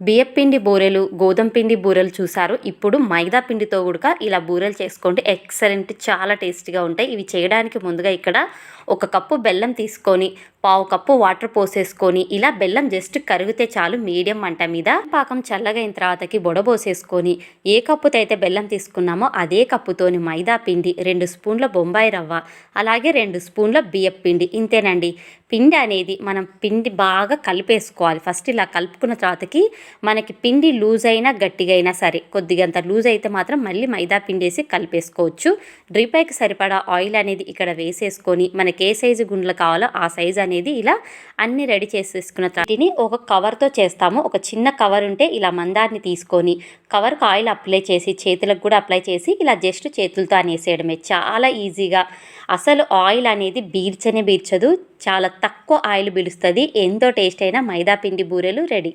బియ్యపిండి బూరెలు గోధుమ పిండి బూరెలు చూసారు ఇప్పుడు మైదా పిండితో కూడా ఇలా బూరెలు చేసుకోండి. ఎక్సలెంట్ చాలా టేస్టీగా ఉంటాయి. ఇవి చేయడానికి ముందుగా ఇక్కడ ఒక కప్పు బెల్లం తీసుకొని పావు కప్పు వాటర్ పోసేసుకొని ఇలా బెల్లం జస్ట్ కరిగితే చాలు. మీడియం మంట మీద పాకం చల్లగైన తర్వాతకి బొడబోసేసుకొని ఏ కప్పుతో అయితే బెల్లం తీసుకున్నామో అదే కప్పుతోని మైదా పిండి రెండు స్పూన్ల బొంబాయి రవ్వ అలాగే రెండు స్పూన్ల బియ్యం పిండి ఇంతేనండి. పిండి అనేది మనం పిండి బాగా కలిపేసుకోవాలి. ఫస్ట్ ఇలా కలుపుకున్న తర్వాతకి మనకి పిండి లూజ్ అయినా గట్టిగా అయినా సరే కొద్దిగంత లూజ్ అయితే మాత్రం మళ్ళీ మైదా పిండి వేసి కలిపేసుకోవచ్చు. డ్రీపైకి సరిపడా ఆయిల్ అనేది ఇక్కడ వేసేసుకొని మనకి ఏ సైజు గుండ్లు కావాలో ఆ సైజు అనేది ఇలా అన్ని రెడీ చేసేసుకున్న తర్వాతని ఒక కవర్తో చేస్తాము. ఒక చిన్న కవర్ ఉంటే ఇలా మందాన్ని తీసుకొని కవర్కి ఆయిల్ అప్లై చేసి చేతులకు కూడా అప్లై చేసి ఇలా జస్ట్ చేతులతో అనేసేయడమే. చాలా ఈజీగా. అసలు ఆయిల్ అనేది బీర్చనే బీర్చదు. చాలా తక్కువ ఆయిల్ పిలుస్తుంది. ఎంతో టేస్ట్ అయిన మైదా పిండి బూరెలు రెడీ.